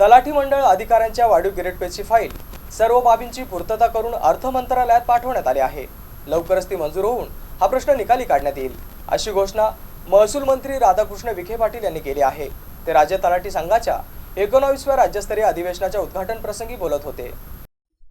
तलाठी मंडळ अधिकाऱ्यांच्या वाढीव ग्रेडपेची फाईल सर्व बाबींची पूर्तता करून अर्थ मंत्रालयात पाठवण्यात आली आहे. लवकरच ती मंजूर होऊन हा प्रश्न निकाली काढण्यात येईल अशी घोषणा महसूल मंत्री राधाकृष्ण विखे पाटील यांनी केली आहे. ते राज्य तलाठी संघाच्या एकोणावीसव्या राज्यस्तरीय अधिवेशनाच्या उद्घाटन प्रसंगी बोलत होते.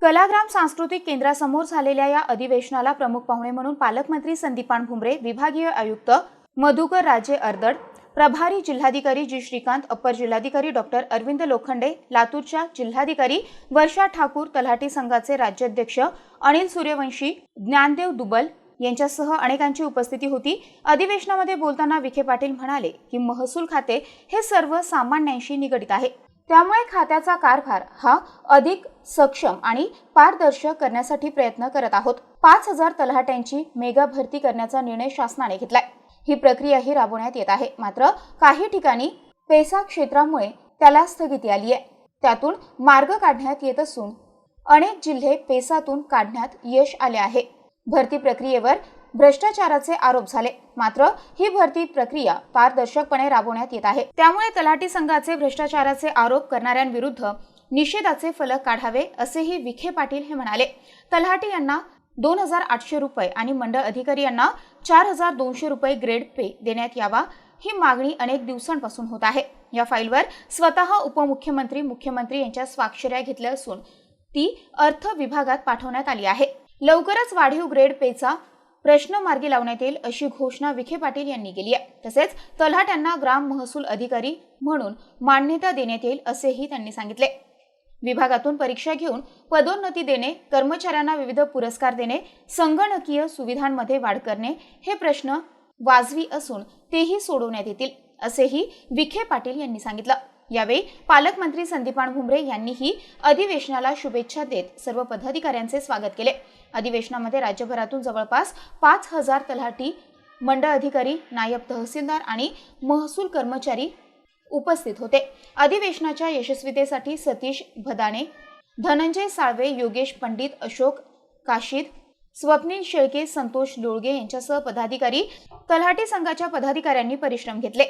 कलाग्राम सांस्कृतिक केंद्रासमोर झालेल्या या अधिवेशनाला प्रमुख पाहुणे म्हणून पालकमंत्री संदीपान भुमरे विभागीय आयुक्त मधुकर राजे अर्दड प्रभारी जिल्हाधिकारी जी. श्रीकांत अप्पर जिल्हाधिकारी डॉक्टर अरविंद लोखंडे लातूरच्या जिल्हाधिकारी वर्षा ठाकूर तलाठी संघाचे राज्याध्यक्ष अनिल सूर्यवंशी ज्ञानदेव दुबल यांच्यासह अनेकांची उपस्थिती होती. अधिवेशनामध्ये बोलताना विखे पाटील म्हणाले की महसूल खाते हे सर्व सामान्यांशी निगडित आहे. त्यामुळे खात्याचा कारभार हा अधिक सक्षम आणि पारदर्शक करण्यासाठी प्रयत्न करत आहोत. पाच हजार तलाट्यांची मेगा भरती करण्याचा निर्णय शासनाने घेतलाय. ही प्रक्रियाही राबवण्यात येत आहे. मात्र काही ठिकाणी पेसा क्षेत्रामुळे त्याला स्थगिती आली आहे त्यातून मार्ग काढण्यात येत असून अनेक जिल्हे पेसातून काढण्यात यश आले आहे. भरती प्रक्रियेवर भ्रष्टाचाराचे आरोप झाले. मात्र ही भरती प्रक्रिया पारदर्शकपणे राबवण्यात येत आहे. त्यामुळे तलाठी संघाचे भ्रष्टाचाराचे आरोप करणाऱ्यांविरुद्ध निषेधाचे फलक काढावे असेही विखे पाटील हे म्हणाले. तलाठी यांना दोन हजार आठशे रुपये आणि मंडळ अधिकारी यांना चार हजार दोनशे रुपये ग्रेड पे देण्यात यावा ही मागणी अनेक दिवसांपासून होत आहे. या फाईलवर स्वतः उपमुख्यमंत्री मुख्यमंत्री यांच्या स्वाक्षऱ्या घेतल्या असून ती अर्थ विभागात पाठवण्यात आली आहे. लवकरच वाढीव ग्रेड पेचा प्रश्न मार्गी लावण्यात येईल अशी घोषणा विखे पाटील यांनी केली आहे. तसेच तलाट्यांना ग्राम महसूल अधिकारी म्हणून मान्यता देण्यात येईल असेही त्यांनी सांगितले. विभागातून परीक्षा घेऊन पदोन्नती देणे कर्मचाऱ्यांना विविध पुरस्कार देणे संगणकीय सुविधांमध्ये वाढ करणे हे प्रश्न वाजवी असून तेही सोडवण्यात येतील असेही विखे पाटील यांनी सांगितलं. यावेळी पालकमंत्री संदीपान भुमरे यांनीही अधिवेशनाला शुभेच्छा देत सर्व पदाधिकाऱ्यांचे स्वागत केले. अधिवेशनामध्ये राज्यभरातून जवळपास पाच हजार तलाठी मंडळ अधिकारी नायब तहसीलदार आणि महसूल कर्मचारी उपस्थित होते. अधिवेशनाच्या यशस्वीतेसाठी सतीश भदाणे धनंजय साळवे योगेश पंडित अशोक काशीद स्वप्नील शेळके संतोष लोळगे यांच्यासह पदाधिकारी तलाठी संघाच्या पदाधिकाऱ्यांनी परिश्रम घेतले.